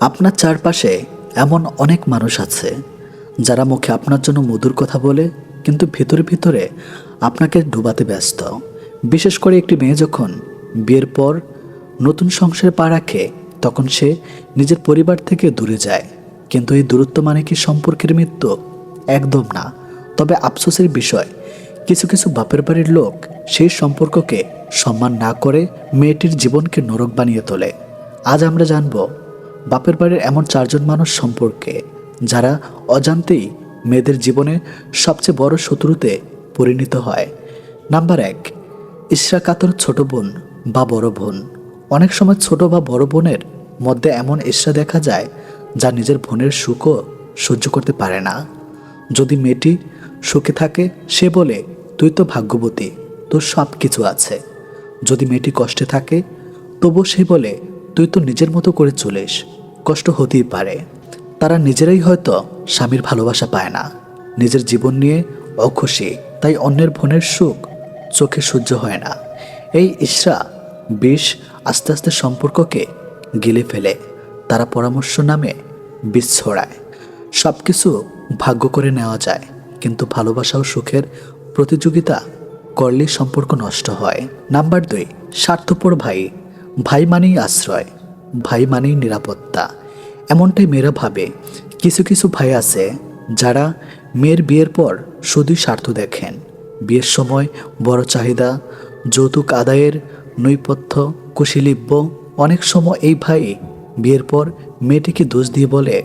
আপনার চারপাশে এমন অনেক মানুষ আছে, যারা মুখে আপনার জন্য মধুর কথা বলে, কিন্তু ভিতরে ভিতরে আপনাকে ডুবাতে ব্যস্ত। বিশেষ করে একটি মেয়ে যখন বিয়ের পর নতুন সংসারে পা রাখে, তখন সে নিজের পরিবার থেকে দূরে যায়। কিন্তু এই দূরত্ব মানে কি সম্পর্কের মৃত্যু? একদম না। তবে আফসোসের বিষয়, কিছু কিছু বাপের বাড়ির লোক সেই সম্পর্ককে সম্মান না করে মেয়েটির জীবনকে নরক বানিয়ে তোলে। আজ আমরা জানব বাপের বাড়ির এমন চারজন মানুষ সম্পর্কে, যারা অজান্তেই মেয়েদের জীবনে সবচেয়ে বড় শত্রুতে পরিণত হয়। নাম্বার এক, ইশরা কাতর ছোট বোন বা বড় বোন। অনেক সময় ছোট বা বড় বোনের মধ্যে এমন ইশরা দেখা যায়, যা নিজের বোনের সুখও সহ্য করতে পারে না। যদি মেয়েটি সুখে থাকে, সে বলে, তুই তো ভাগ্যবতী, তোর সব কিছু আছে। যদি মেয়েটি কষ্টে থাকে তবু সে বলে তুই তো নিজের মতো করে চলিস, কষ্ট হতেই পারে। তারা নিজেরাই হয়তো স্বামীর ভালোবাসা পায় না। নিজের জীবন নিয়ে অখুশি, তাই অন্যের বোনের সুখ চোখে সহ্য হয় না। এই ইশরা বিষ আস্তে আস্তে সম্পর্ককে গিলে ফেলে, তারা পরামর্শ নামে বিষ ছড়ায়। সব কিছু ভাগ্য করে নেওয়া যায়, কিন্তু ভালোবাসা ও সুখের প্রতিযোগিতা করলে সম্পর্ক নষ্ট হয়। নাম্বার দুই, স্বার্থপর ভাই ভাই মানেই আশ্রয়, ভাই মানেই নিরাপত্তা। এমনটাই মেয়েরা ভাবে। কিছু কিছু ভাই আছে যারা মেয়ের বিয়ের পর শুধুই স্বার্থ দেখেন। বিয়ের সময় বড় চাহিদা, যৌতুক আদায়ের নৈপথ্য, কুশীলিব্য, অনেক সময় এই ভাই বিয়ের পর মেয়েটিকে দোষ দিয়ে বলে,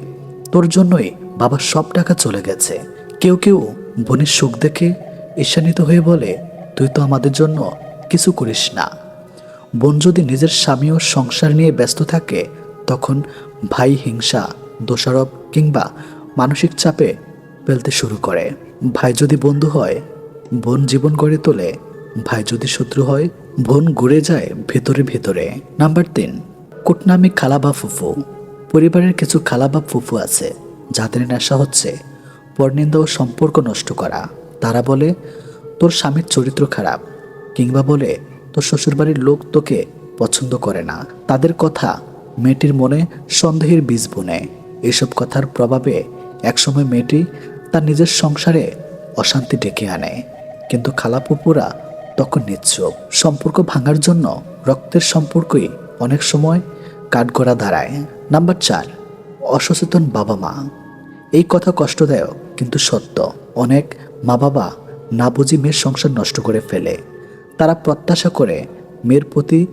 তোর জন্যই বাবার সব টাকা চলে গেছে। কেউ কেউ বোনের সুখ দেখে ঈর্ষান্বিত হয়ে বলে, তুই তো আমাদের জন্য কিছু করিস না। বোন যদি নিজের স্বামী ও সংসার নিয়ে ব্যস্ত থাকে, তখন ভাই হিংসা, দোষারোপ কিংবা মানসিক চাপে ফেলতে শুরু করে। ভাই যদি বন্ধু হয়, বোন জীবন গড়ে তোলে। ভাই যদি শত্রু হয়, বোন ঘুরে যায় ভেতরে ভেতরে। নাম্বার তিন, কুটনামি খালা বা ফুফু। পরিবারের কিছু খালা বা ফুফু আছে, যাদের নেশা হচ্ছে পরনিন্দা ও সম্পর্ক নষ্ট করা। তারা বলে, তোর স্বামীর চরিত্র খারাপ। কিংবা বলে তোর শ্বশুরবাড়ির লোক তোকে পছন্দ করে না। তাদের কথা মেয়েটির মনে সন্দেহের বীজ বুনে। এসব কথার প্রভাবে একসময় মেয়েটি তার নিজের সংসারে অশান্তি ডেকে আনে। কিন্তু খালাপুপুরা তখন নিচ্ছুক সম্পর্ক ভাঙার জন্য রক্তের সম্পর্কই অনেক সময় কাঠগড়া দাঁড়ায় নাম্বার চার, অসচেতন বাবা মা। এই কথা কষ্টদায়ক কিন্তু সত্য। অনেক মা বাবা না বুঝি মেয়ের সংসার নষ্ট করে ফেলে। তারা প্রত্যাশা করে মেয়ের প্রতি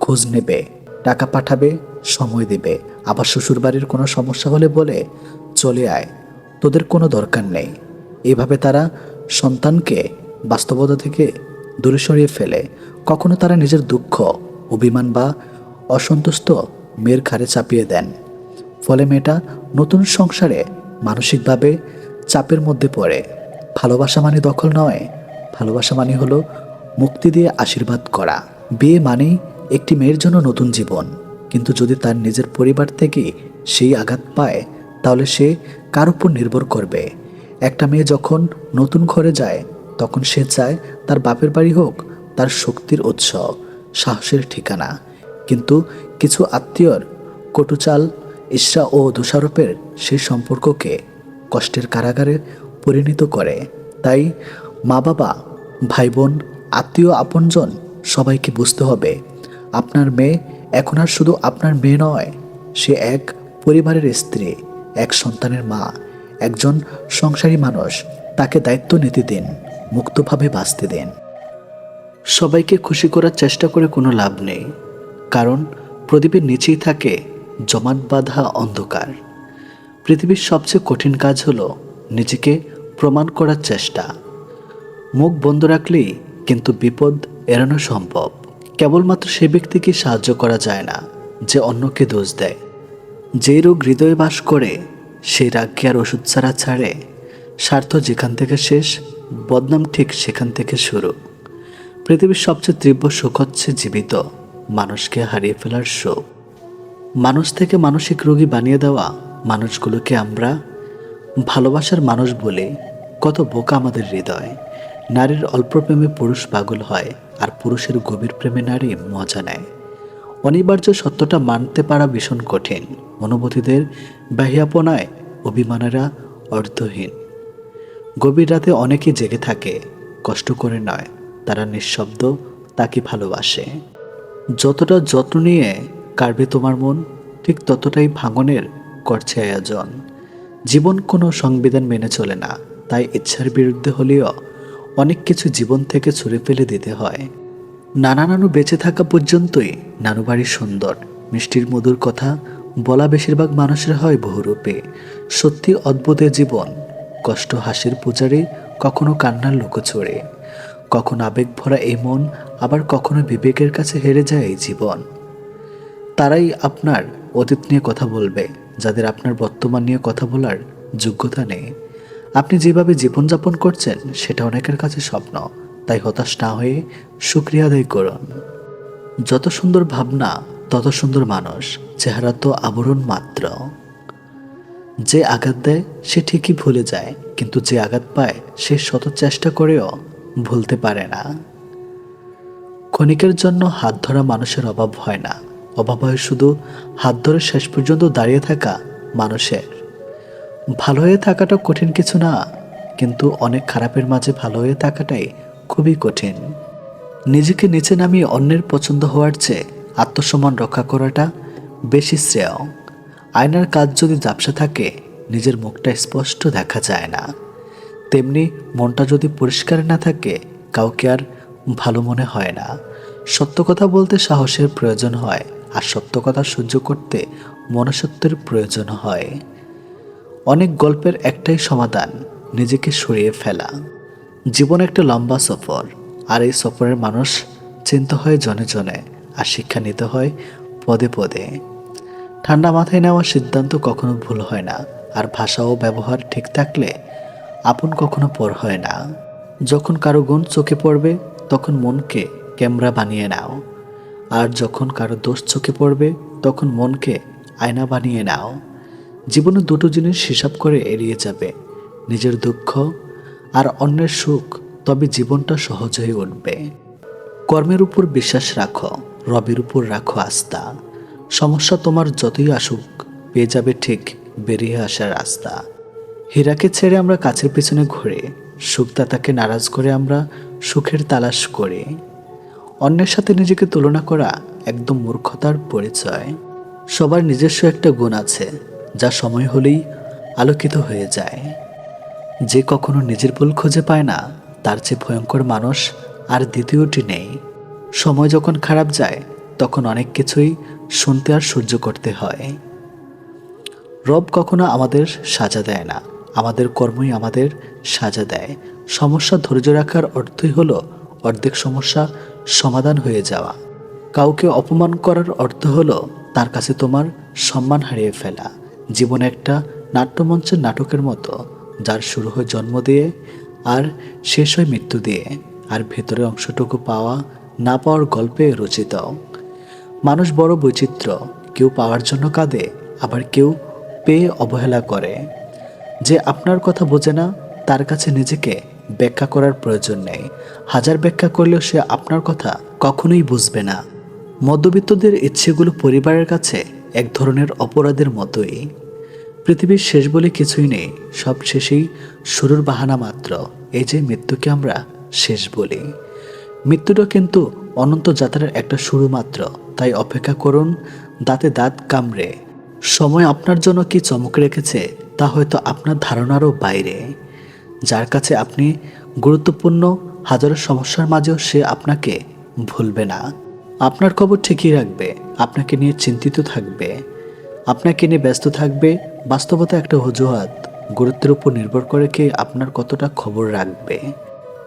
খোঁজ নেবে, টাকা পাঠাবে, সময় দেবে। আবার শ্বশুরবাড়ির কোনো সমস্যা হলে বলে, চলে আয়, তোদের কোনো দরকার নেই। এভাবে তারা সন্তানকে বাস্তবতা থেকে দূরে সরিয়ে ফেলে। কখনো তারা নিজের দুঃখ, অভিমান বা অসন্তুষ্ট মেয়ের ঘাড়ে চাপিয়ে দেন। ফলে মেয়েটা নতুন সংসারে মানসিকভাবে চাপের মধ্যে পড়ে। ভালোবাসা মানে দখল নয়, ভালোবাসা মানে হলো মুক্তি দিয়ে আশীর্বাদ করা। বিয়ে মানেই একটি মেয়ের জন্য নতুন জীবন। কিন্তু যদি তার নিজের পরিবার থেকে সেই আঘাত পায়, তাহলে সে কার উপর নির্ভর করবে? একটা মেয়ে যখন নতুন ঘরে যায়, তখন সে চায় তার বাপের বাড়ি হোক, তার শক্তির উৎস, সাহসের ঠিকানা। কিন্তু কিছু আত্মীয়র কটুচাল ঈর্ষা ও দোষারোপের সেই সম্পর্ককে কষ্টের কারাগারে পরিণত করে। তাই মা বাবা ভাই বোন আত্মীয় আপনজন সবাইকে বুঝতে হবে। আপনার মেয়ে এখন আর শুধু আপনার মেয়ে নয়, সে এক পরিবারের স্ত্রী, এক সন্তানের মা, একজন সংসারী মানুষ। তাকে দায়িত্ব নিতে দিন, মুক্তভাবে বাঁচতে দিন। সবাইকে খুশি করার চেষ্টা করে কোনো লাভ নেই, কারণ প্রদীপের নিচেই থাকে জমাট বাঁধা অন্ধকার। পৃথিবীর সবচেয়ে কঠিন কাজ হলো নিজেকে প্রমাণ করার চেষ্টা। মুখ বন্ধ রাখলেই কিন্তু বিপদ এড়ানো সম্ভব। কেবলমাত্র সে ব্যক্তিকে সাহায্য করা যায় না, যে অন্যকে দোষ দেয়। যে রোগ হৃদয়ে বাস করে, সেই রাগকে আর ওষুধ ছাড়া ছাড়ে। স্বার্থ যেখান থেকে শেষ, বদনাম ঠিক সেখান থেকে শুরু। পৃথিবীর সবচেয়ে তীব্র সুখ হচ্ছে জীবিত, মানুষকে হারিয়ে ফেলার শোক মানুষ থেকে মানসিক রোগী বানিয়ে দেওয়া মানুষগুলোকে আমরা ভালোবাসার মানুষ বলে কত বোকা আমাদের হৃদয়। নারীর অল্প প্রেমে পুরুষ পাগল হয় আর পুরুষের গভীর প্রেমে নারী মজা নেয়। অনিবার্য সত্যটা মানতে পারা ভীষণ কঠিন। অনুভূতিদের বাহিয়াপনায় অভিমানেরা অর্থহীন। গভীর রাতে অনেকেই জেগে থাকে, কষ্ট করে নয়, তারা নিঃশব্দ, তাকে ভালোবাসে। যতটা যত্ন নিয়ে কাড়বে তোমার মন, ঠিক ততটাই ভাঙনের করছে আয়োজন। জীবন কোনো সংবিধান মেনে চলে না, তাই ইচ্ছার বিরুদ্ধে হলেও অনেক কিছু জীবন থেকে ছুঁড়ে ফেলে দিতে হয়। নানা নানু বেঁচে থাকা পর্যন্তই নানু বাড়ি সুন্দর। মিষ্টির মধুর কথা বলা বেশিরভাগ মানুষের হয় বহুরূপে সত্যি অদ্ভুত এ জীবন, কষ্ট হাসির পূজারে কখনো কান্নার লোকচড়ে কখনো আবেগ ভরা এই মন, আবার কখনো বিবেকের কাছে হেরে যায় এই জীবন। তারাই আপনার অতীত নিয়ে কথা বলবে, যাদের আপনার বর্তমান নিয়ে কথা বলার যোগ্যতা নেই। আপনি যেভাবে জীবনযাপন করছেন, সেটা অনেকের কাছে স্বপ্ন। তাই হতাশ না হয়ে সুক্রিয়া আদায় করুন। যত সুন্দর ভাবনা, তত সুন্দর মানুষ। চেহারা তো আবরণ মাত্র। যে আঘাত দেয়, সে ঠিকই ভুলে যায়। কিন্তু যে আঘাত পায়, সে শত চেষ্টা করেও ভুলতে পারে না। ক্ষণিকের জন্য হাত ধরা মানুষের অভাব হয় না। অভাব হয় শুধু হাত ধরে শেষ পর্যন্ত দাঁড়িয়ে থাকা মানুষের। ভালো হয়ে থাকাটা কঠিন কিছু না, কিন্তু অনেক খারাপের মাঝে ভালো হয়ে থাকাটাই খুবই কঠিন। নিজেকে নিচে নামিয়ে অন্যের পছন্দ হওয়ার চেয়ে আত্মসম্মান রক্ষা করাটা বেশি শ্রেয়। আয়নার কাজ যদি ঝাপসা থাকে, নিজের মুখটা স্পষ্ট দেখা যায় না। তেমনি মনটা যদি পরিষ্কার না থাকে, কাউকে আর ভালো মনে হয় না। সত্য কথা বলতে সাহসের প্রয়োজন হয়, আর সত্য কথা সহ্য করতে মনুষ্যত্বের প্রয়োজন হয়। অনেক গল্পের একটাই সমাধান, নিজেকে সরিয়ে ফেলা। জীবন একটা লম্বা সফর, আর এই সফরের মানুষ চিন্তা হয় জনে জনে, আর শিক্ষা নিতে হয় পদে পদে। ঠান্ডা মাথায় নেওয়া সিদ্ধান্ত কখনো ভুল হয় না, আর ভাষা ও ব্যবহার ঠিক থাকলে আপন কখনো পর হয় না। যখন কারও গুণ চোখে পড়বে, তখন মনকে ক্যামেরা বানিয়ে নাও। আর যখন কারও দোষ চোখে পড়বে, তখন মনকে আয়না বানিয়ে নাও। জীবনে দুটো জিনিস হিসাব করে এড়িয়ে যাবে, নিজের দুঃখ আর অন্যের সুখ, তবে জীবনটা সহজ হয়ে উঠবে। কর্মের উপর বিশ্বাস রাখো, রবের উপর রাখো আস্থা। সমস্যা তোমার যতই আসুক, পেয়ে যাবে ঠিক বেরিয়ে আসার রাস্তা। হীরাকে ছেড়ে আমরা কাছের পেছনে ঘুরে, সুখদাতাকে নারাজ করে আমরা সুখের তালাশ করি। অন্যের সাথে নিজেকে তুলনা করা একদম মূর্খতার পরিচয়। সবার নিজস্ব একটা গুণ আছে যা সময় হলেই আলোকিত হয়ে যায়। যে কখনো নিজের ভুল খুঁজে পায় না, তার চেয়ে ভয়ঙ্কর মানুষ আর দ্বিতীয়টি নেই। সময় যখন খারাপ যায়, তখন অনেক কিছুই শুনতে আর সহ্য করতে হয়। রব কখনো আমাদের সাজা দেয় না, আমাদের কর্মই আমাদের সাজা দেয়। সমস্যা ধৈর্য রাখার অর্থই হলো অর্ধেক সমস্যা সমাধান হয়ে যাওয়া। কাউকে অপমান করার অর্থ হলো তার কাছে তোমার সম্মান হারিয়ে ফেলা। জীবন একটা নাট্যমঞ্চের নাটকের মতো, যার শুরু হয় জন্ম দিয়ে আর শেষ হয় মৃত্যু দিয়ে, আর ভেতরের অংশটুকু পাওয়া না পাওয়ার গল্পে রচিত। মানুষ বড় বৈচিত্র্য, কেউ পাওয়ার জন্য কাঁদে, আবার কেউ পেয়ে অবহেলা করে। যে আপনার কথা বোঝে না, তার কাছে নিজেকে ব্যাখ্যা করার প্রয়োজন নেই। হাজার ব্যাখ্যা করলেও সে আপনার কথা কখনোই বুঝবে না। মধ্যবিত্তদের ইচ্ছেগুলো পরিবারের কাছে এক ধরনের অপরাধের মতোই। পৃথিবীর শেষ বলে কিছুই নেই, সব শেষেই শুরুর বাহানা মাত্র, এই যে মৃত্যুকে আমরা শেষ বলি। মৃত্যুটা কিন্তু অনন্ত যাত্রার একটা শুরু মাত্র, তাই অপেক্ষা করুন, দাঁতে দাঁত কামড়ে। সময় আপনার জন্য কি চমক রেখেছে, তা হয়তো আপনার ধারণারও বাইরে। যার কাছে আপনি গুরুত্বপূর্ণ হাজারো সমস্যার মাঝেও সে আপনাকে ভুলবে না। আপনার খবর ঠিকই রাখবে, আপনাকে নিয়ে চিন্তিত থাকবে, আপনাকে নিয়ে ব্যস্ত থাকবে, বাস্তবতা একটা অজুহাত, গুরুত্বের উপর নির্ভর করে কে আপনার কতটা খবর রাখবে।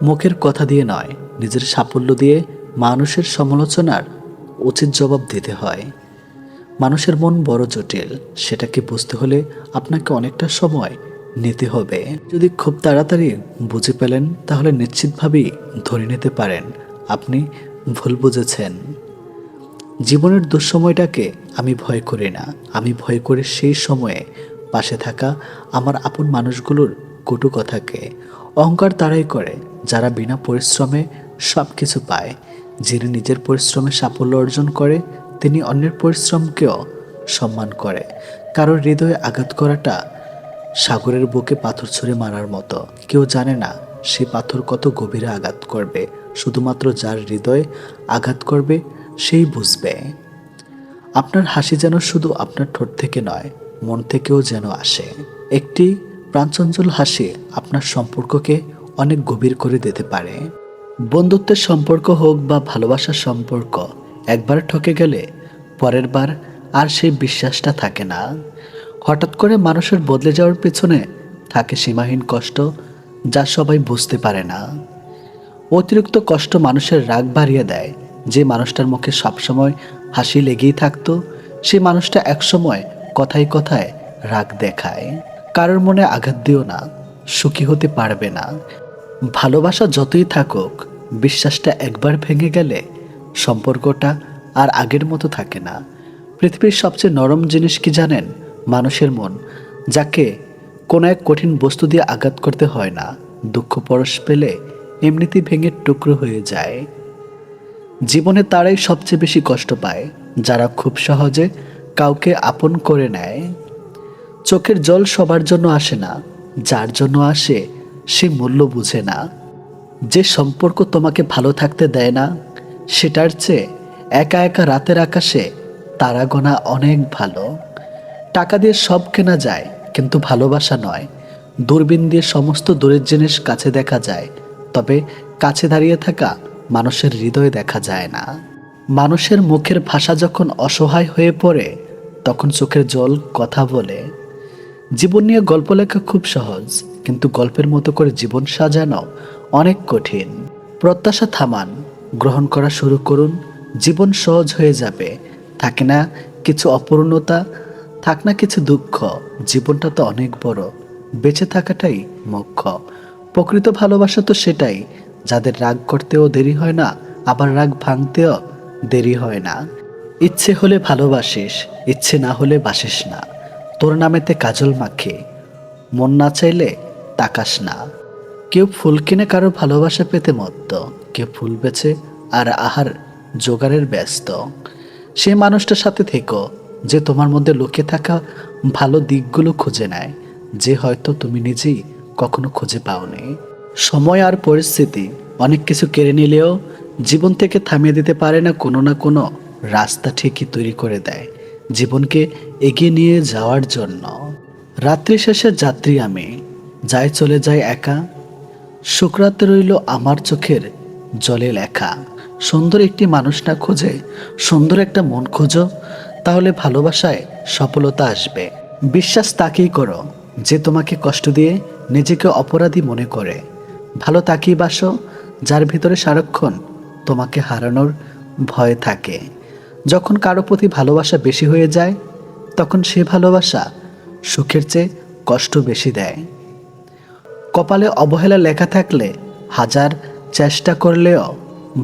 মুখের কথা দিয়ে নয়, নিজের সাফল্য দিয়ে মানুষের সমালোচনার উচিত জবাব দিতে হয়। মানুষের মন বড় জটিল, সেটাকে বুঝতে হলে আপনাকে অনেকটা সময় নিতে হবে। যদি খুব তাড়াতাড়ি বুঝে পেলেন তাহলে নিশ্চিতভাবেই ধরে নিতে পারেন, আপনি ভুল বুঝেছেন। জীবনের দুঃসময়টাকে আমি ভয় করি না। আমি ভয় করি সেই সময়ে পাশে থাকা আমার আপন মানুষগুলোর কটু কথাকে অহংকার তারাই করে, যারা বিনা পরিশ্রমে সব কিছু পায়। যিনি নিজের পরিশ্রমে সাফল্য অর্জন করে, তিনি অন্যের পরিশ্রমকেও সম্মান করে। কারোর হৃদয়ে আঘাত করাটা সাগরের বুকে পাথর ছুঁড়ে মারার মতো। কেউ জানে না সে পাথর কত গভীরে আঘাত করবে। শুধুমাত্র যার হৃদয়ে আঘাত করবে, সেই বুঝবে। আপনার হাসি যেন শুধু আপনার ঠোঁট থেকে নয়, মন থেকেও যেন আসে। একটি প্রাঞ্চঞ্চল হাসি আপনার সম্পর্ককে অনেক গভীর করে দিতে পারে। বন্ধুত্বের সম্পর্ক হোক বা ভালোবাসার সম্পর্ক, একবার ঠকে গেলে পরের বার আর সেই বিশ্বাসটা থাকে না। হঠাৎ করে মানুষের বদলে যাওয়ার পেছনে থাকে সীমাহীন কষ্ট যা সবাই বুঝতে পারে না। অতিরিক্ত কষ্ট মানুষের রাগ বাড়িয়ে দেয়। যে মানুষটার মুখে সবসময় হাসি লেগেই থাকতো, সে মানুষটা একসময় কথায় কথায় রাগ দেখায়। কারোর মনে আঘাত দিও না, সুখী হতে পারবে না। ভালোবাসা যতই থাকুক, বিশ্বাসটা একবার ভেঙে গেলে সম্পর্কটা আর আগের মতো থাকে না। পৃথিবীর সবচেয়ে নরম জিনিস কি জানেন? মানুষের মন, যাকে কোনো এক কঠিন বস্তু দিয়ে আঘাত করতে হয় না। দুঃখ পরশ পেলে এমনিতেই ভেঙে টুকরো হয়ে যায়। জীবনে তারাই সবচেয়ে বেশি কষ্ট পায়, যারা খুব সহজে কাউকে আপন করে নেয়। চোখের জল সবার জন্য আসে না, যার জন্য আসে সে মূল্য বুঝে না। যে সম্পর্ক তোমাকে ভালো থাকতে দেয় না, সেটার চেয়ে একা একা রাতের আকাশে তারা গোনা অনেক ভালো। টাকা দিয়ে সব কেনা যায়, কিন্তু ভালোবাসা নয়। দূরবীন দিয়ে সমস্ত দূরের জিনিস কাছে দেখা যায়। তবে কাছে দাঁড়িয়ে থাকা মানুষের হৃদয় দেখা যায় না। মানুষের মুখের ভাষা যখন অসহায় হয়ে পড়ে, তখন চোখের জল কথা বলে। জীবন নিয়ে গল্প লেখা খুব সহজ, কিন্তু গল্পের মতো করে জীবন সাজানো অনেক কঠিন। প্রত্যাশা থামান, গ্রহণ করা শুরু করুন, জীবন সহজ হয়ে যাবে। থাকে না কিছু অপূর্ণতা, থাক না কিছু দুঃখ, জীবনটা তো অনেক বড়, বেঁচে থাকাটাই মুখ্য। প্রকৃত ভালোবাসা তো সেটাই। যাদের রাগ করতেও দেরি হয় না, আবার রাগ ভাঙতেও দেরি হয় না। ইচ্ছে হলে ভালোবাসিস, ইচ্ছে না হলে বাসিস না। তোর নামেতে কাজল মাখে, মন না চাইলে তাকাস না। কেউ ফুল কিনে কারও ভালোবাসা পেতে মত্ত, কেউ ফুল বেছে আর আহার জোগাড়ের ব্যস্ত। সে মানুষটার সাথে থেকো, যে তোমার মধ্যে লুকিয়ে থাকা ভালো দিকগুলো খুঁজে নেয়, যে হয়তো তুমি নিজেই কখনো খুঁজে পাওনি। সময় আর পরিস্থিতি, অনেক কিছু কেড়ে নিলেও জীবন থেকে থামিয়ে দিতে পারে না কোনো না কোনো রাস্তা ঠিকই তৈরি করে দেয় জীবনকে এগিয়ে নিয়ে যাওয়ার জন্য। রাত্রি শেষে যাত্রী আমি, যাই চলে যাই একা। শুক্রাতে রইল আমার চোখের জলে লেখা। সুন্দর একটি মানুষ না খোঁজে সুন্দর একটা মন খোঁজো, তাহলে ভালোবাসায় সফলতা আসবে। বিশ্বাস তাকেই করো, যে তোমাকে কষ্ট দিয়ে নিজেকে অপরাধী মনে করে। ভালো তাকিয়ে বাসো, যার ভিতরে সারাক্ষণ তোমাকে হারানোর ভয় থাকে। যখন কারও প্রতি ভালোবাসা বেশি হয়ে যায়, তখন সে ভালোবাসা সুখের চেয়ে কষ্ট বেশি দেয়। কপালে অবহেলা লেখা থাকলে হাজার চেষ্টা করলেও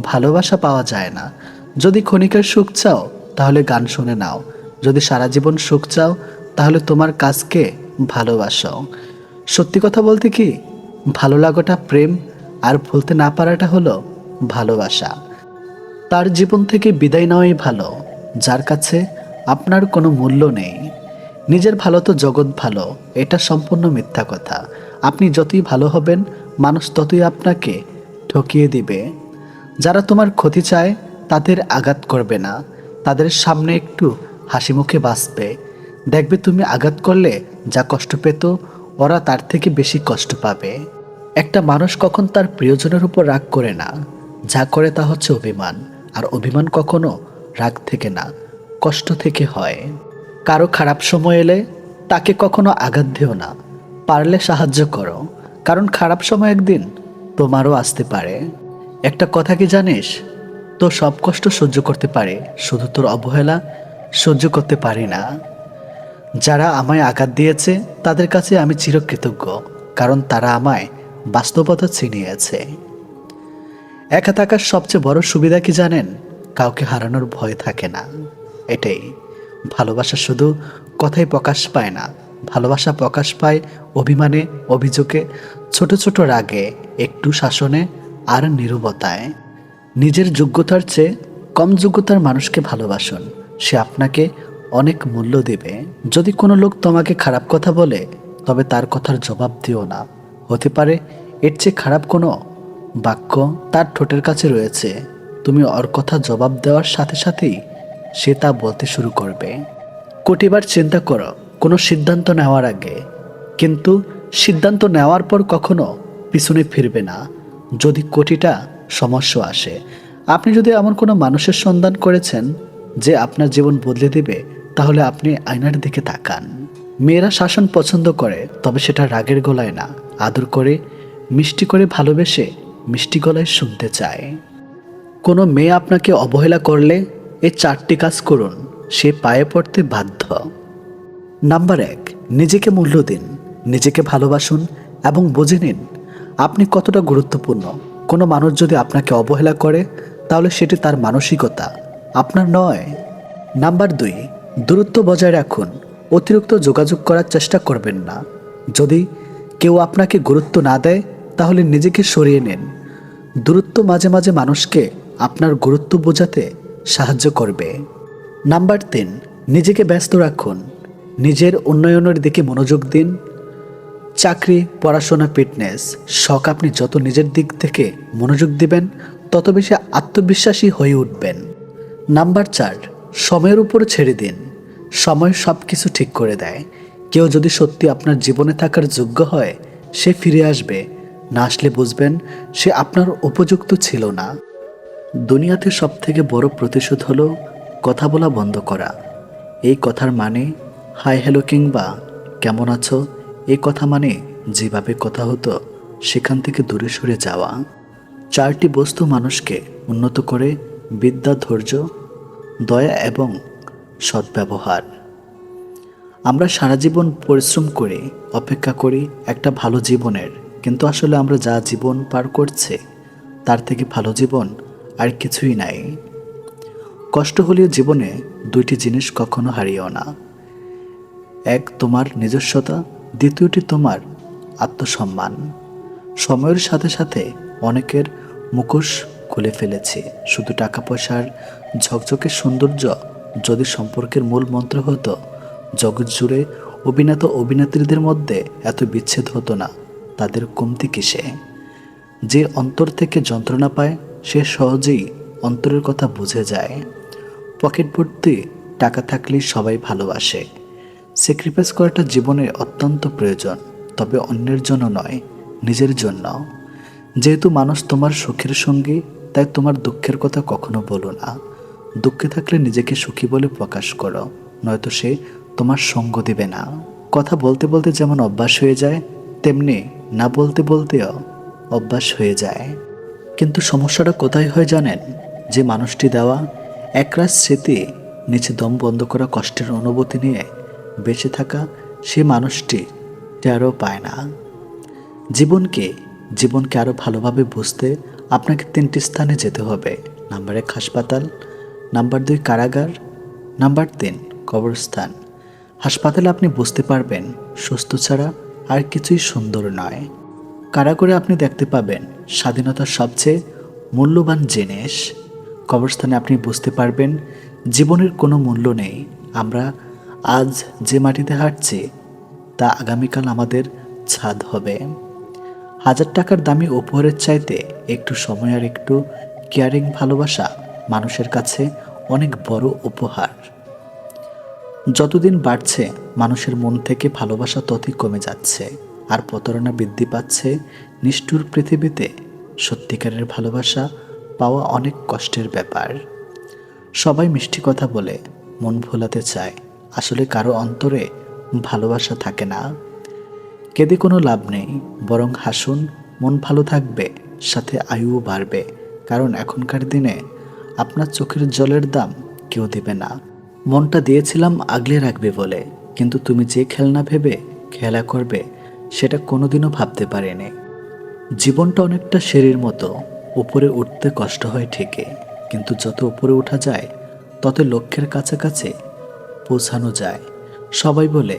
ভালোবাসা পাওয়া যায় না। যদি ক্ষণিকের সুখ চাও, তাহলে গান শুনে নাও। যদি সারা জীবন সুখ চাও, তাহলে তোমার কাজকে ভালোবাসো। সত্যি কথা বলতে কি, ভালো লাগাটা প্রেম আর ভুলতে না পারাটা হলো ভালোবাসা। তার জীবন থেকে বিদায় নেওয়াই ভালো, যার কাছে আপনার কোনো মূল্য নেই। নিজের ভালো তো জগৎ ভালো, এটা সম্পূর্ণ মিথ্যা কথা। আপনি যতই ভালো হবেন, মানুষ ততই আপনাকে ঠকিয়ে দিবে। যারা তোমার ক্ষতি চায়, তাদের আঘাত করবে না। তাদের সামনে একটু হাসি মুখে বাঁচবে। দেখবে তুমি আঘাত করলে যা কষ্ট পেত ওরা তার থেকে বেশি কষ্ট পাবে। একটা মানুষ কখন তার প্রিয়জনের উপর রাগ করে না। যা করে তা হচ্ছে অভিমান। আর অভিমান কখনো রাগ থেকে না, কষ্ট থেকে হয়। কারও খারাপ সময় এলে তাকে কখনো আঘাত দিও না। পারলে সাহায্য করো। কারণ খারাপ সময় একদিন তোমারও আসতে পারে। একটা কথা কি জানিস? তো সব কষ্ট সহ্য করতে পারে। শুধু তোর অবহেলা সহ্য করতে পারি না। যারা আমায় আঘাত দিয়েছে, তাদের কাছে আমি চিরকৃতজ্ঞ, কারণ তারা আমায় বাস্তবতা ছিনিয়েছে। একা থাকার সবচেয়ে বড় সুবিধা কি জানেন? কাউকে হারানোর ভয় থাকে না। এটাই। ভালোবাসা শুধু কথায় প্রকাশ পায় না। ভালোবাসা প্রকাশ পায় অভিমানে, অভিযোগে, ছোট ছোট রাগে, একটু শাসনে, আর নিরবতায়। নিজের যোগ্যতার চেয়ে কম যোগ্যতার মানুষকে ভালোবাসুন। সে আপনাকে অনেক মূল্য দেবে। যদি কোনো লোক তোমাকে খারাপ কথা বলে, তবে তার কথার জবাব দিও না। হতে পারে এর চেয়ে খারাপ কোনো বাক্য তার ঠোঁটের কাছে রয়েছে। তুমি ওর কথা জবাব দেওয়ার সাথে সাথেই সে তা বলতে শুরু করবে। কোটিবার চিন্তা করো, কোনো সিদ্ধান্ত নেওয়ার আগে। কিন্তু সিদ্ধান্ত নেওয়ার পর কখনো পিছনে ফিরবে না। যদি কোটিটা সমস্যা আসে। আপনি যদি এমন কোনো মানুষের সন্ধান করেছেন, যে আপনার জীবন বদলে দেবে তাহলে আপনি আয়নার দিকে তাকান। মেয়েরা শাসন পছন্দ করে, তবে সেটা রাগের গলায় না। আদর করে, মিষ্টি করে ভালোবেসে মিষ্টি গলায় শুনতে চায়। কোনো মেয়ে আপনাকে অবহেলা করলে এই চারটি কাজ করুন, সে পায়ে পড়তে বাধ্য। নাম্বার এক, নিজেকে মূল্য দিন। নিজেকে ভালোবাসুন এবং বুঝে নিন, আপনি কতটা গুরুত্বপূর্ণ। কোনো মানুষ যদি আপনাকে অবহেলা করে, তাহলে সেটি তার মানসিকতা, আপনার নয়। নাম্বার দুই দূরত্ব বজায় রাখুন। অতিরিক্ত যোগাযোগ করার চেষ্টা করবেন না। যদি কেউ আপনাকে গুরুত্ব না দেয়, তাহলে নিজেকে সরিয়ে নিন। দূরত্ব মাঝে মাঝে মানুষকে আপনার গুরুত্ব বোঝাতে সাহায্য করবে। নাম্বার তিন, নিজেকে ব্যস্ত রাখুন। নিজের উন্নয়নের দিকে মনোযোগ দিন। চাকরি, পড়াশোনা, ফিটনেস, শখ আপনি যত নিজের দিক থেকে মনোযোগ দিবেন, তত বেশি আত্মবিশ্বাসী হয়ে উঠবেন। নাম্বার চার সময়ের উপর ছেড়ে দিন। সময় সব কিছু ঠিক করে দেয়। কেউ যদি সত্যি আপনার জীবনে থাকার যোগ্য হয়, সে ফিরে আসবে। না আসলে বুঝবেন, সে আপনার উপযুক্ত ছিল না। দুনিয়াতে সব থেকে বড় প্রতিশোধ হলো কথা বলা বন্ধ করা। এই কথার মানে হাই, হ্যালো কিংবা কেমন আছো? এই কথা মানে যেভাবে কথা হতো, সেখান থেকে দূরে সরে যাওয়া। চারটি বস্তু মানুষকে উন্নত করে, বিদ্যা, ধৈর্য দয়া এবং সদ্ব্যবহার। আমরা সারা জীবন পরিশ্রম করি, অপেক্ষা করি একটা ভালো জীবনের, কিন্তু আসলে আমরা যা জীবন পার করছে, তার থেকে ভালো জীবন আর কিছুই নাই। কষ্ট হলেও জীবনে দুইটি জিনিস কখনো হারিও না। এক, তোমার নিজস্বতা, দ্বিতীয়টি, তোমার আত্মসম্মান। সময়ের সাথে সাথে অনেকের মুখোশ খুলে ফেলেছে। শুধু টাকা পয়সার ঝকঝকে সৌন্দর্য যদি সম্পর্কের মূল মন্ত্র হতো, জগৎ জুড়ে অভিনেতা অভিনেত্রীদের মধ্যে এত বিচ্ছেদ হতো না, তাদের কমতি কিসে? যে অন্তর থেকে যন্ত্রণা পায়, সে সহজেই অন্তরের কথা বুঝে যায়। পকেট ভর্তি টাকা থাকলেই সবাই ভালোবাসে। স্যাক্রিফাইস করাটা জীবনে অত্যন্ত প্রয়োজন, তবে অন্যের জন্য নয়, নিজের জন্য। যেহেতু মানুষ তোমার সুখের সঙ্গী তাই তোমার দুঃখের কথা কখনো বলো না। দুঃখে থাকলে নিজেকে সুখী বলে প্রকাশ করো, নয়তো সে তোমার সঙ্গ দিবে না। কথা বলতে বলতে যেমন অভ্যাস হয়ে যায়, তেমনি না বলতে বলতেও অভ্যাস হয়ে যায়। কিন্তু সমস্যাটা কোথায় হয় জানেন? যে মানুষটি দেওয়া একরাশ স্মৃতি নিচে দম বন্ধ করা কষ্টের অনুভূতি নিয়ে বেঁচে থাকা সে মানুষটি আরও পায় না। জীবনকে জীবনকে আরও ভালোভাবে বুঝতে আপনাকে তিনটি স্থানে যেতে হবে। নাম্বার এক হাসপাতাল, নাম্বার দুই কারাগার, নাম্বার তিন কবরস্থান। হাসপাতালে আপনি বুঝতে পারবেন, সুস্থ ছাড়া আর কিছুই সুন্দর নয়। কারাগারে আপনি দেখতে পাবেন স্বাধীনতার সবচেয়ে মূল্যবান জিনিস। কবরস্থানে আপনি বুঝতে পারবেন, জীবনের কোনো মূল্য নেই। আমরা আজ যে মাটিতে হাঁটছি, তা আগামীকাল আমাদের ছাদ হবে। হাজার টাকার দামি উপহারের চাইতে একটু সময় আর একটু কেয়ারিং ভালোবাসা মানুষের কাছে অনেক বড় উপহার। যতদিন বাড়ছে, মানুষের মন থেকে ভালোবাসা ততই কমে যাচ্ছে আর প্রতারণা বৃদ্ধি পাচ্ছে। নিষ্ঠুর পৃথিবীতে সত্যিকারের ভালোবাসা পাওয়া অনেক কষ্টের ব্যাপার। সবাই মিষ্টি কথা বলে, মন ভোলাতে চায়। আসলে কারও অন্তরে ভালোবাসা থাকে না। কেঁদে কোনো লাভ নেই, বরং হাসুন, মন ভালো থাকবে, সাথে আয়ুও বাড়বে। কারণ এখনকার দিনে আপনার চোখের জলের দাম কেউ দেবে না। মনটা দিয়েছিলাম আগলে রাখবে বলে, কিন্তু তুমি যে খেলনা ভেবে খেলা করবে, সেটা কোনোদিনও ভাবতে পারেনি। জীবনটা অনেকটা সিঁড়ির মতো, উপরে উঠতে কষ্ট হয় ঠিকই, কিন্তু যত উপরে ওঠা যায়, তত লক্ষ্যের কাছাকাছি পৌঁছানো যায়। সবাই বলে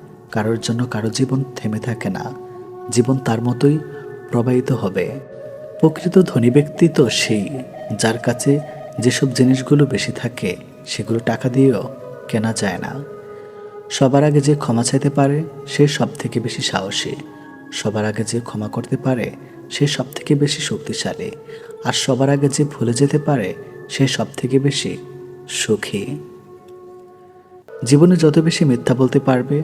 কারোর জন্য কারও জীবন থেমে থাকে না। জীবন তার মতোই প্রবাহিত হবে। প্রকৃত ধনী ব্যক্তি তো সেই, যার কাছে যেসব জিনিসগুলো বেশি থাকে, সেগুলো টাকা দিয়েও কেনা যায় না। সবার আগে যে ক্ষমা চাইতে পারে, সে সব থেকে বেশি সাহসী। সবার আগে যে ক্ষমা করতে পারে, সে সব থেকে বেশি শক্তিশালী। আর সবার আগে যে ভুলে যেতে পারে, সে সব থেকে বেশি সুখী। জীবনে যত বেশি মিথ্যা বলতে পারবে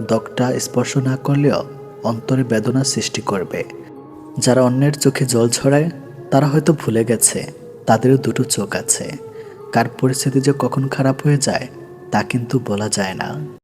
দগটা স্পর্শ না করলেও অন্তরে বেদনা সৃষ্টি করবে। যারা অন্যের চোখে জল ছড়ায়, তারা হয়তো ভুলে গেছে, তাদেরও দুটো চোখ আছে। কার পরিস্থিতি যে কখন খারাপ হয়ে যায়, তা কিন্তু বলা যায় না।